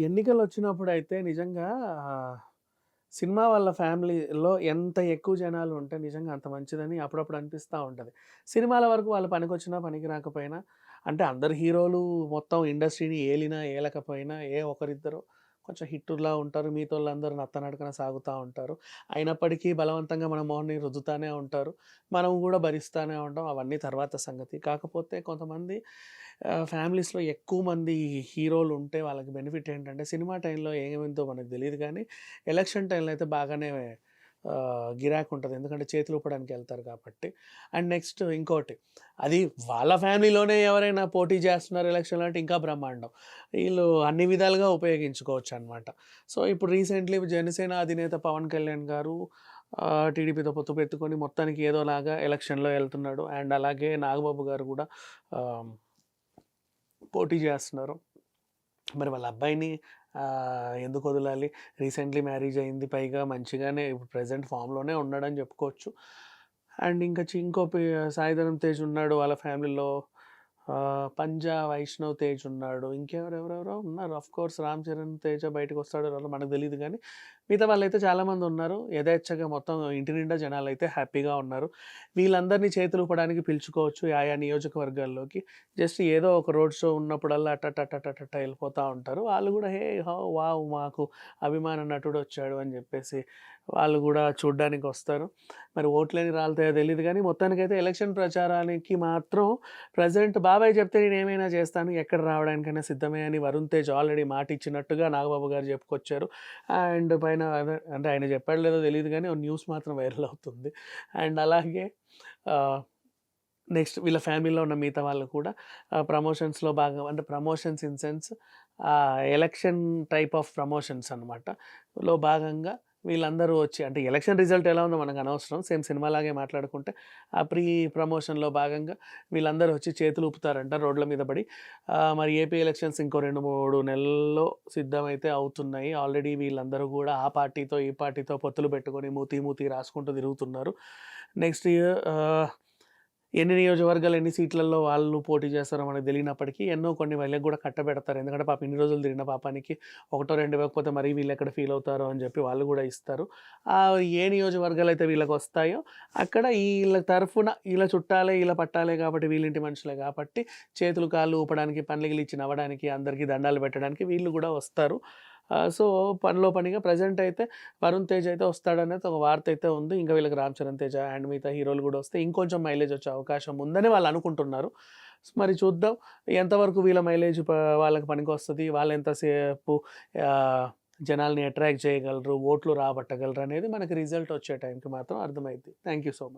ఎన్నికలు వచ్చినప్పుడు అయితే నిజంగా సినిమా వాళ్ళ ఫ్యామిలీలో ఎంత ఎక్కువ జనాలు ఉంటే నిజంగా అంత మంచిదని అప్పుడప్పుడు అనిపిస్తూ ఉంటుంది. సినిమాల వరకు వాళ్ళు పనికొచ్చినా పనికి రాకపోయినా అంటే అందరు హీరోలు మొత్తం ఇండస్ట్రీని ఏలినా ఏలకపోయినా ఏ ఒకరిద్దరు కొంచెం హిట్టులా ఉంటారు. మీతో వాళ్ళందరూ నత్తనడకన సాగుతూ ఉంటారు. అయినప్పటికీ బలవంతంగా మన మోహన్ని రుద్దుతానే ఉంటారు. మనం కూడా భరిస్తూనే ఉంటాం. అవన్నీ తర్వాత సంగతి. కాకపోతే కొంతమంది ఫ్యామిలీస్లో ఎక్కువ మంది హీరోలు ఉంటే వాళ్ళకి బెనిఫిట్ ఏంటంటే సినిమా టైంలో ఏమేందో మనకు తెలియదు కానీ ఎలక్షన్ టైంలో అయితే బాగానే గిరాక్ ఉంటుంది ఎందుకంటే చేతులు ఊపడానికి వెళ్తారు కాబట్టి. అండ్ నెక్స్ట్ ఇంకోటి. అది వాళ్ళ ఫ్యామిలీలోనే ఎవరైనా పోటీ చేస్తున్నారు ఎలక్షన్లో అంటే ఇంకా బ్రహ్మాండం. వీళ్ళు అన్ని విధాలుగా ఉపయోగించుకోవచ్చు అనమాట సో ఇప్పుడు రీసెంట్లీ జనసేన అధినేత పవన్ కళ్యాణ్ గారు టీడీపీతో పొత్తు పెట్టుకొని మొత్తానికి ఏదోలాగా ఎలక్షన్లో వెళ్తున్నాడు. అండ్ అలాగే నాగబాబు గారు కూడా పోటీ చేస్తున్నారు. మరి వాళ్ళ అబ్బాయిని ఎందుకు వదలాలి? రీసెంట్లీ మ్యారేజ్ అయింది పైగా మంచిగానే ఇప్పుడు ప్రజెంట్ ఫామ్లోనే ఉన్నాడని చెప్పుకోవచ్చు. అండ్ ఇంకా ఇంకో సాయిధరం తేజ్ ఉన్నాడు వాళ్ళ ఫ్యామిలీలో. పంజా వైష్ణవ్ తేజ్ ఉన్నాడు. ఇంకెవరెవరెవరో ఉన్నారు. అఫ్ కోర్స్ రామ్ చరణ్ తేజ బయటకు వస్తాడు మనకు తెలియదు కానీ మిగతా వాళ్ళు అయితే చాలామంది ఉన్నారు. యథేచ్ఛగా మొత్తం ఇంటి నిండా జనాలు అయితే హ్యాపీగా ఉన్నారు. వీళ్ళందరినీ చేతులు పడడానికి పిలుచుకోవచ్చు ఆయా నియోజకవర్గాల్లోకి. జస్ట్ ఏదో ఒక రోడ్ షో ఉన్నప్పుడల్లా అట్ట వెళ్ళిపోతూ ఉంటారు. వాళ్ళు కూడా హే హో వావ్ మాకు అభిమాన నటుడు వచ్చాడు అని చెప్పేసి వాళ్ళు కూడా చూడ్డానికి వస్తారు. మరి ఓట్లేని రాలుతాయో తెలియదు కానీ మొత్తానికైతే ఎలక్షన్ ప్రచారానికి మాత్రం ప్రజెంట్ బాగా బాబాయ్ చెప్తే నేను ఏమైనా చేస్తాను? ఎక్కడ రావడానికైనా సిద్ధమే అని వరుణ్ తేజ్ ఆల్రెడీ మాట ఇచ్చినట్టుగా నాగబాబు గారు చెప్పుకొచ్చారు. అండ్ పైన అంటే ఆయన చెప్పాడు లేదో తెలియదు కానీ న్యూస్ మాత్రం వైరల్ అవుతుంది. అండ్ అలాగే నెక్స్ట్ వీళ్ళ ఫ్యామిలీలో ఉన్న మిగతా వాళ్ళు కూడా ప్రమోషన్స్లో బాగా అంటే promotions in sense election type of promotions అనమాట లో భాగంగా వీళ్ళందరూ వచ్చి అంటే ఎలక్షన్ రిజల్ట్ ఎలా ఉందో మనకు అనవసరం. సేమ్ సినిమాలాగే మాట్లాడుకుంటే ఆ ప్రీ ప్రమోషన్లో భాగంగా వీళ్ళందరూ వచ్చి చేతులు ఊపుతారంట రోడ్ల మీద పడి. మరి ఏపీ ఎలక్షన్స్ ఇంకో రెండు మూడు నెలల్లో సిద్ధమైతే అవుతున్నాయి. ఆల్రెడీ వీళ్ళందరూ కూడా ఆ పార్టీతో ఈ పార్టీతో పొత్తులు పెట్టుకొని మూతి మూతి రాసుకుంటూ తిరుగుతున్నారు. నెక్స్ట్ ఇయర్ ఎన్ని నియోజకవర్గాలు ఎన్ని సీట్లలో వాళ్ళు పోటీ చేస్తారో మనకు తెలియనప్పటికీ ఎన్నో కొన్ని వాళ్ళకి కూడా కట్టబెడతారు. ఎందుకంటే పాప ఇన్ని రోజులు తిరిగిన పాపానికి ఒకటో రెండు ఇవ్వకపోతే మరి వీళ్ళు ఎక్కడ ఫీల్ అవుతారో అని చెప్పి వాళ్ళు కూడా ఇస్తారు. ఏ నియోజకవర్గాలు అయితే వీళ్ళకి వస్తాయో అక్కడ వీళ్ళ తరఫున వీళ్ళ చుట్టాలే వీళ్ళ పట్టాలే కాబట్టి వీళ్ళింటి మనుషులే కాబట్టి చేతులు కాళ్ళు ఊపడానికి పండ్లగిలి ఇచ్చి నవ్వడానికి అందరికీ దండాలు పెట్టడానికి వీళ్ళు కూడా వస్తారు. సో పనిలో పనిగా ప్రజెంట్ అయితే వరుణ్ తేజ్ అయితే వస్తాడనేది ఒక వార్త అయితే ఉంది. ఇంకా వీళ్ళకి రామ్ చరణ్ తేజ అండ్ మిగతా హీరోలు కూడా వస్తే ఇంకొంచెం మైలేజ్ వచ్చే అవకాశం ఉందని వాళ్ళు అనుకుంటున్నారు. మరి చూద్దాం. ఎంతవరకు వీళ్ళ మైలేజ్ వాళ్ళకి పనికి వస్తుంది? వాళ్ళు ఎంతసేపు జనాల్ని అట్రాక్ట్ చేయగలరు? ఓట్లు రాబట్టగలరు? అనేది మనకి రిజల్ట్ వచ్చే టైంకి మాత్రం అర్థమైంది థ్యాంక్ యూ సో మచ్